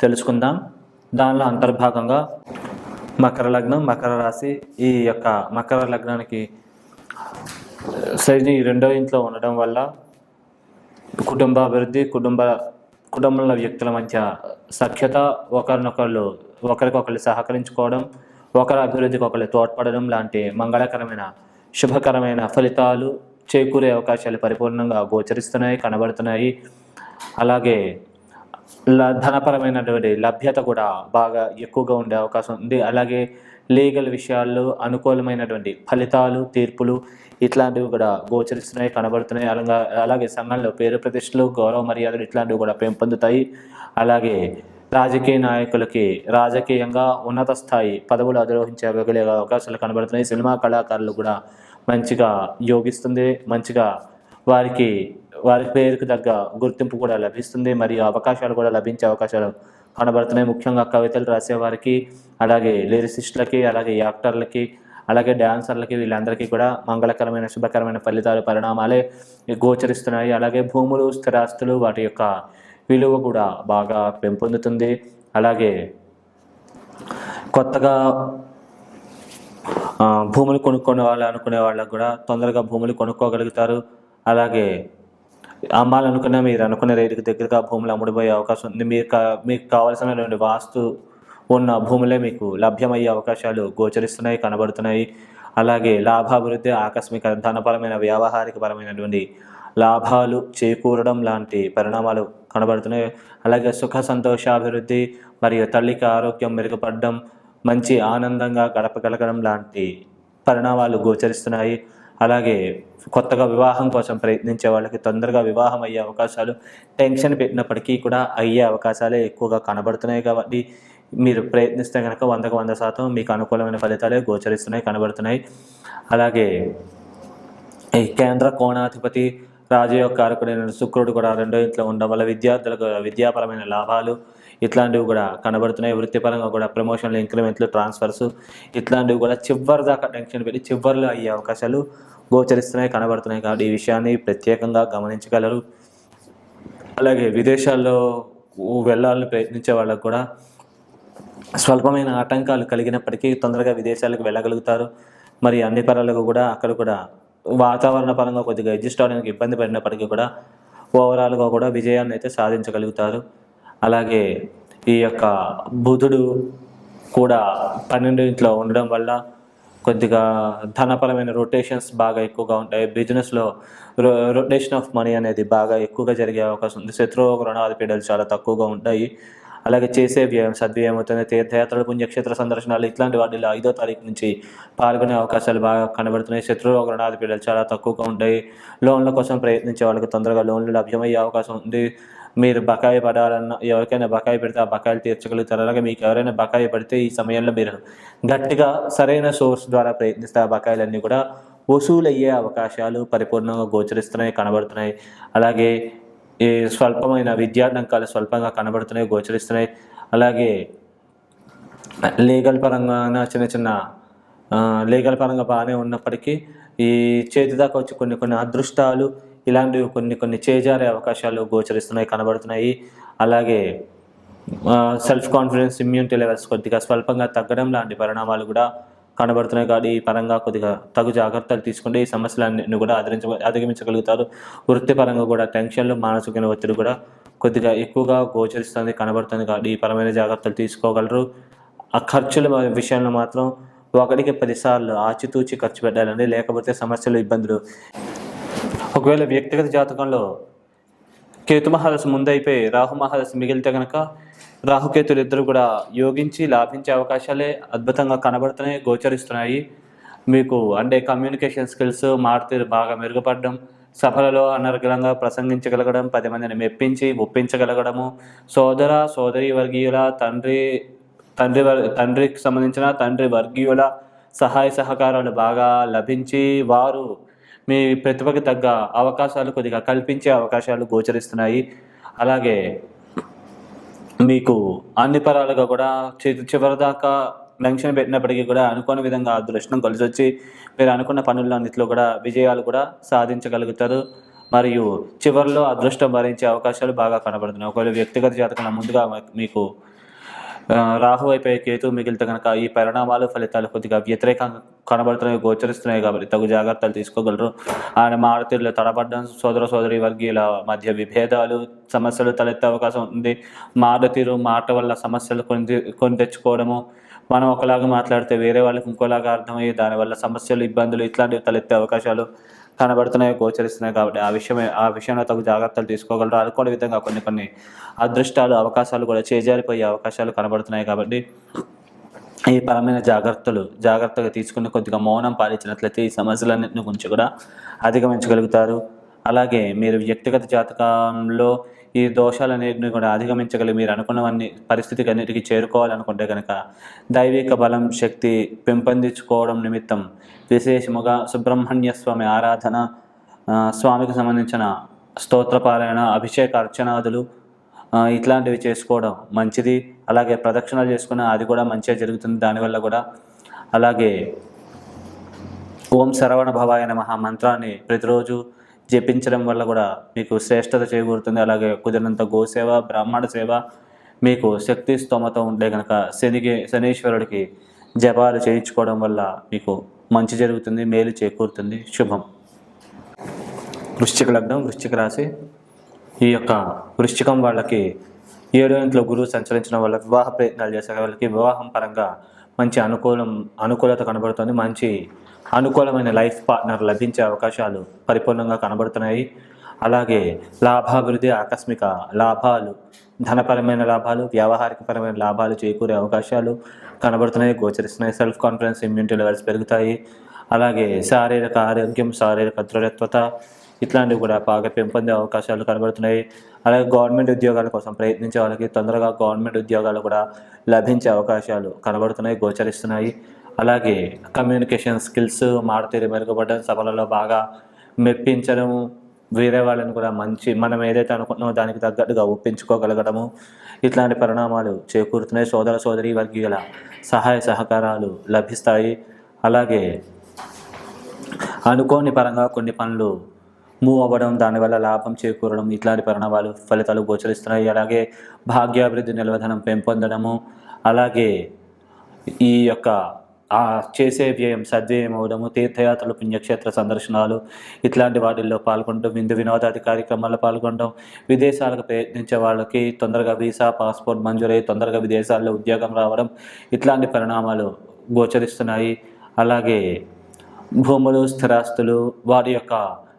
తెలుసుకుందాం. దానిలో అంతర్భాగంగా మకర లగ్నం మకర రాశి ఈ యొక్క మకర లగ్నానికి శని రెండో ఇంట్లో ఉండడం వల్ల కుటుంబ అభివృద్ధి కుటుంబ కుటుంబంలో వ్యక్తుల మధ్య సఖ్యత ఒకరినొకళ్ళు ఒకరికొకరు సహకరించుకోవడం ఒకరి అభివృద్ధికి ఒకరు తోడ్పడడం లాంటి మంగళకరమైన శుభకరమైన ఫలితాలు చేకూరే అవకాశాలు పరిపూర్ణంగా గోచరిస్తున్నాయి కనబడుతున్నాయి. అలాగే ధనపరమైనటువంటి లభ్యత కూడా బాగా ఎక్కువగా ఉండే అవకాశం ఉంది. అలాగే లీగల్ విషయాల్లో అనుకూలమైనటువంటి ఫలితాలు తీర్పులు ఇట్లాంటివి కూడా గోచరిస్తున్నాయి కనబడుతున్నాయి. అలాగా అలాగే సంఘంలో పేరు ప్రతిష్టలు గౌరవ మర్యాదలు ఇట్లాంటివి కూడా పెంపొందుతాయి. అలాగే రాజకీయ నాయకులకి రాజకీయంగా ఉన్నత స్థాయి పదవులు అధిరోహించగలిగే అవకాశాలు కనబడుతున్నాయి. సినిమా కళాకారులు కూడా మంచిగా యోగిస్తుంది. మంచిగా వారికి వారి పేరుకు తగ్గ గుర్తింపు కూడా లభిస్తుంది. మరియు అవకాశాలు కూడా లభించే అవకాశాలు కనబడుతున్నాయి. ముఖ్యంగా కవితలు రాసేవారికి అలాగే లిరిసిస్టులకి అలాగే యాక్టర్లకి అలాగే డ్యాన్సర్లకి వీళ్ళందరికీ కూడా మంగళకరమైన శుభకరమైన ఫలితాలు పరిణామాలే గోచరిస్తున్నాయి. అలాగే భూములు స్థిరాస్తులు వాటి యొక్క విలువ కూడా బాగా పెంపొందుతుంది. అలాగే కొత్తగా భూములు కొనుక్కునే వాళ్ళు అనుకునే వాళ్ళకు కూడా తొందరగా భూములు కొనుక్కోగలుగుతారు. అలాగే అమ్మాలనుకున్న మీరు అనుకున్న రేటుకి దగ్గరగా భూములు అమ్ముడుపోయే అవకాశం ఉంది. మీరు కా- మీకు కావాల్సినటువంటి వాస్తు ఉన్న భూములే మీకు లభ్యమయ్యే అవకాశాలు గోచరిస్తున్నాయి కనబడుతున్నాయి. అలాగే లాభాభివృద్ధి ఆకస్మిక ధనపరమైన వ్యావహారిక పరమైనటువంటి లాభాలు చేకూరడం లాంటి పరిణామాలు కనబడుతున్నాయి. అలాగే సుఖ సంతోషాభివృద్ధి మరియు తల్లికి ఆరోగ్యం మెరుగుపడడం మంచి ఆనందంగా గడపగలగడం లాంటి పరిణామాలు గోచరిస్తున్నాయి. అలాగే కొత్తగా వివాహం కోసం ప్రయత్నించే వాళ్ళకి తొందరగా వివాహం అయ్యే అవకాశాలు టెన్షన్ పెట్టినప్పటికీ కూడా అయ్యే అవకాశాలే ఎక్కువగా కనబడుతున్నాయి కాబట్టి మీరు ప్రయత్నిస్తే కనుక వందకు వంద శాతం మీకు అనుకూలమైన ఫలితాలే గోచరిస్తున్నాయి కనబడుతున్నాయి. అలాగే ఈ కేంద్ర కోణాధిపతి రాజయోగకారకుడైన శుక్రుడు కూడా రెండో ఇంట్లో ఉండడం వల్ల విద్యార్థులకు విద్యాపరమైన లాభాలు ఇట్లాంటివి కూడా కనబడుతున్నాయి. వృత్తిపరంగా కూడా ప్రమోషన్లు ఇంక్రిమెంట్లు ట్రాన్స్ఫర్స్ ఇట్లాంటివి కూడా చివరి దాకా టెన్షన్ పెట్టి చివరిలో అయ్యే అవకాశాలు గోచరిస్తున్నాయి కనబడుతున్నాయి. కాబట్టి ఈ విషయాన్ని ప్రత్యేకంగా గమనించగలరు. అలాగే విదేశాల్లో వెళ్ళాలని ప్రయత్నించే వాళ్ళకు కూడా స్వల్పమైన ఆటంకాలు కలిగినప్పటికీ తొందరగా విదేశాలకు వెళ్ళగలుగుతారు. మరి అన్ని పరాలకు కూడా అక్కడ కూడా వాతావరణ పరంగా కొద్దిగా అడ్జస్ట్ అవడానికి ఇబ్బంది పడినప్పటికీ కూడా ఓవరాల్గా కూడా విజయాన్ని అయితే సాధించగలుగుతారు. అలాగే ఈ యొక్క బుధుడు కూడా పన్నెండు ఇంట్లో ఉండడం వల్ల కొద్దిగా ధనపరమైన రొటేషన్స్ బాగా ఎక్కువగా ఉంటాయి. బిజినెస్లో రొ రొటేషన్ ఆఫ్ మనీ అనేది బాగా ఎక్కువగా జరిగే అవకాశం ఉంది. శత్రువు రుణాధిపీడలు చాలా తక్కువగా ఉంటాయి. అలాగే చేసే వ్యయం సద్వ్యయం అవుతుంది. తీర్థయాత్రలు పుణ్యక్షేత్ర సందర్శనాలు ఇట్లాంటి వాటిలో ఐదో తారీఖు నుంచి పాల్గొనే అవకాశాలు బాగా కనబడుతున్నాయి. శత్రువు పిల్లలు చాలా తక్కువగా ఉంటాయి. లోన్ల కోసం ప్రయత్నించే వాళ్ళకి తొందరగా లోన్లు లభ్యమయ్యే అవకాశం ఉంది. మీరు బకాయి పడాలన్న ఎవరికైనా బకాయి పెడితే ఆ బకాయిలు తీర్చగలుగుతారు. అలాగే మీకు ఎవరైనా బకాయి పడితే ఈ సమయంలో మీరు గట్టిగా సరైన సోర్స్ ద్వారా ప్రయత్నిస్తే ఆ బకాయిలన్నీ కూడా వసూలయ్యే అవకాశాలు పరిపూర్ణంగా గోచరిస్తున్నాయి కనబడుతున్నాయి. అలాగే ఈ స్వల్పమైన విద్యార్థంకాలు స్వల్పంగా కనబడుతున్నాయి గోచరిస్తున్నాయి. అలాగే లీగల్ పరంగా చిన్న చిన్న లీగల్ పరంగా బాగానే ఉన్నప్పటికీ ఈ చేతి దాకా వచ్చి కొన్ని కొన్ని అదృష్టాలు ఇలాంటివి కొన్ని కొన్ని చేజారే అవకాశాలు గోచరిస్తున్నాయి కనబడుతున్నాయి. అలాగే సెల్ఫ్ కాన్ఫిడెన్స్ ఇమ్యూనిటీ లెవెల్స్ కొద్దిగా స్వల్పంగా తగ్గడం లాంటి పరిణామాలు కూడా కనబడుతున్నాయి కాబట్టి ఈ పరంగా కొద్దిగా తగు జాగ్రత్తలు తీసుకుంటే ఈ సమస్యలన్నీ కూడా అధిరించ అధిగమించగలుగుతారు. వృత్తిపరంగా కూడా టెన్షన్లు మానసిక ఒత్తిడి కూడా కొద్దిగా ఎక్కువగా గోచరిస్తుంది కనబడుతుంది కాబట్టి ఈ పరమైన జాగ్రత్తలు తీసుకోగలరు. ఆ ఖర్చుల విషయంలో మాత్రం ఒకటికి పదిసార్లు ఆచితూచి ఖర్చు పెట్టాలండి. లేకపోతే సమస్యలు ఇబ్బందులు. ఒకవేళ వ్యక్తిగత జాతకంలో కేతు మహాదశ ముందైపోయి రాహు మహాదశ మిగిలితే కనుక రాహుకేతులు ఇద్దరు కూడా యోగించి లాభించే అవకాశాలే అద్భుతంగా కనబడుతున్నాయి గోచరిస్తున్నాయి. మీకు అంటే కమ్యూనికేషన్ స్కిల్స్ మారుతీరు బాగా మెరుగుపడడం సభలలో అనర్గలంగా ప్రసంగించగలగడం పది మందిని మెప్పించి ఒప్పించగలగడము. సోదర సోదరి వర్గీయుల తండ్రి తండ్రి వర్ తండ్రికి సంబంధించిన తండ్రి వర్గీయుల సహాయ సహకారాలు బాగా లభించి వారు మీ ప్రతిభకి తగ్గ అవకాశాలు కొద్దిగా కల్పించే అవకాశాలు గోచరిస్తున్నాయి. అలాగే మీకు అన్ని పరాలుగా కూడా చి- చివరిదాకా టెన్షన్ పెట్టినప్పటికీ కూడా అనుకోని విధంగా అదృష్టం కలిసి వచ్చి మీరు అనుకున్న పనులన్నింటిలో కూడా విజయాలు కూడా సాధించగలుగుతారు. మరియు చివరిలో అదృష్టం భరించే అవకాశాలు బాగా కనబడుతున్నాయి. ఒకవేళ వ్యక్తిగత జాతకంలో ముందుగా మీకు రాహు అయిపోయి కేతు మిగిలితే కనుక ఈ పరిణామాలు ఫలితాలు కొద్దిగా వ్యతిరేకంగా కనబడుతున్నాయి గోచరిస్తున్నాయి కాబట్టి తగు జాగ్రత్తలు తీసుకోగలరు. ఆయన మారుతీరులో తడబడ్డం సోదర సోదరి వర్గీయుల మధ్య విభేదాలు సమస్యలు తలెత్తే అవకాశం ఉంది. మారుతీరు మాట వల్ల సమస్యలు కొని కొని తెచ్చుకోవడము మనం ఒకలాగా మాట్లాడితే వేరే వాళ్ళకి ఇంకోలాగా అర్థమయ్యి దానివల్ల సమస్యలు ఇబ్బందులు ఇట్లాంటివి తలెత్తే అవకాశాలు కనబడుతున్నాయి గోచరిస్తున్నాయి కాబట్టి ఆ విషయమే ఆ విషయంలో తగు జాగ్రత్తలు తీసుకోగలరు. అనుకోని విధంగా కొన్ని కొన్ని అదృష్టాలు అవకాశాలు కూడా చేజారిపోయే అవకాశాలు కనబడుతున్నాయి కాబట్టి ఈ పరమైన జాగ్రత్తలు జాగ్రత్తగా తీసుకుని కొద్దిగా మౌనం పాలించినట్లయితే ఈ సమస్యలన్నింటిని గురించి కూడా అధిగమించగలుగుతారు. అలాగే మీరు వ్యక్తిగత జాతకంలో ఈ దోషాలన్నింటినీ కూడా అధిగమించగలిగి మీరు అనుకున్నవన్నీ పరిస్థితికి అన్నిటికీ చేరుకోవాలనుకుంటే కనుక దైవిక బలం శక్తి పెంపొందించుకోవడం నిమిత్తం విశేషముగా సుబ్రహ్మణ్య స్వామి ఆరాధన స్వామికి సంబంధించిన స్తోత్రపారాయణ అభిషేక అర్చనాదులు ఇట్లాంటివి చేసుకోవడం మంచిది. అలాగే ప్రదక్షిణలు చేసుకున్న అది కూడా మంచిగా జరుగుతుంది. దానివల్ల కూడా అలాగే ఓం శరవణ భవాయ నమ మంత్రాన్ని ప్రతిరోజు జపించడం వల్ల కూడా మీకు శ్రేష్టత చేకూరుతుంది. అలాగే కుదిరినంత గోసేవ బ్రాహ్మణ సేవ మీకు శక్తి స్తోమత ఉంటే కనుక శనికి శనీశ్వరుడికి జపాలు చేయించుకోవడం వల్ల మీకు మంచి జరుగుతుంది మేలు చేకూరుతుంది. శుభం. వృశ్చిక లగ్నం వృశ్చిక రాశి. ఈ యొక్క వృశ్చికం వాళ్ళకి ఏడో ఇంట్లో గురువు సంచరించడం వల్ల వివాహ ప్రయత్నాలు చేసే వాళ్ళకి వివాహం పరంగా మంచి అనుకూలం అనుకూలత కనబడుతుంది. మంచి అనుకూలమైన లైఫ్ పార్ట్నర్ లభించే అవకాశాలు పరిపూర్ణంగా కనబడుతున్నాయి. అలాగే లాభాభివృద్ధి ఆకస్మిక లాభాలు ధనపరమైన లాభాలు వ్యావహారికపరమైన లాభాలు చేకూరే అవకాశాలు కనబడుతున్నాయి గోచరిస్తున్నాయి. సెల్ఫ్ కాన్ఫిడెన్స్ ఇమ్యూనిటీ లెవెల్స్ పెరుగుతాయి. అలాగే శారీరక ఆరోగ్యం శారీరక దృఢత్వత ఇట్లాంటివి కూడా బాగా పెంపొందే అవకాశాలు కనబడుతున్నాయి. అలాగే గవర్నమెంట్ ఉద్యోగాల కోసం ప్రయత్నించే వాళ్ళకి తొందరగా గవర్నమెంట్ ఉద్యోగాలు కూడా లభించే అవకాశాలు కనబడుతున్నాయి గోచరిస్తున్నాయి. అలాగే కమ్యూనికేషన్ స్కిల్స్ మారుతీరు మెరుగుపడడం సభలలో బాగా మెప్పించడం వేరే వాళ్ళని కూడా మంచి మనం ఏదైతే అనుకుంటున్నామో దానికి తగ్గట్టుగా ఒప్పించుకోగలగడము ఇట్లాంటి పరిణామాలు చేకూరుతున్నాయి. సోదర సోదరి వర్గీయుల సహాయ సహకారాలు లభిస్తాయి. అలాగే అనుకోని పరంగా కొన్ని పనులు మూవ్ అవ్వడం దానివల్ల లాభం చేకూరడం ఇట్లాంటి పరిణామాలు ఫలితాలు గోచరిస్తున్నాయి. అలాగే భాగ్యాభివృద్ధి నిలవధనం పెంపొందడము అలాగే ఈ యొక్క ఆ చేసే వ్యయం సద్వ్యయం అవడము తీర్థయాత్రలు పుణ్యక్షేత్ర సందర్శనాలు ఇట్లాంటి వాటిల్లో పాల్గొనడం విందు వినోదాది కార్యక్రమాల్లో పాల్గొనడం విదేశాలకు ప్రయత్నించే వాళ్ళకి తొందరగా వీసా పాస్పోర్ట్ మంజూరై తొందరగా విదేశాల్లో ఉద్యోగం రావడం ఇట్లాంటి పరిణామాలు గోచరిస్తున్నాయి. అలాగే భూములు స్థిరాస్తులు వారి యొక్క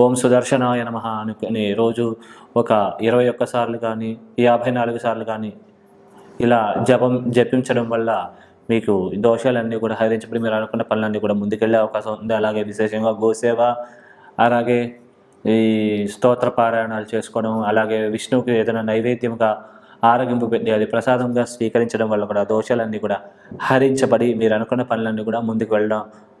ఓం సుదర్శనాయ నమ అనుకుని రోజు ఒక ఇరవై ఒక్క సార్లు కానీ యాభై నాలుగు సార్లు కానీ ఇలా జపం జపించడం వల్ల మీకు దోషాలన్నీ కూడా హరించబడి మీరు అనుకున్న పనులన్నీ కూడా ముందుకెళ్ళే అవకాశం ఉంది. అలాగే విశేషంగా గోసేవ అలాగే ఈ స్తోత్ర పారాయణాలు చేసుకోవడం అలాగే విష్ణువుకి ఏదైనా నైవేద్యంగా ఆరగింపు పెట్టి అది ప్రసాదంగా స్వీకరించడం వల్ల కూడా దోషాలన్నీ కూడా హరించబడి మీరు అనుకున్న పనులన్నీ కూడా ముందుకు వెళ్ళడం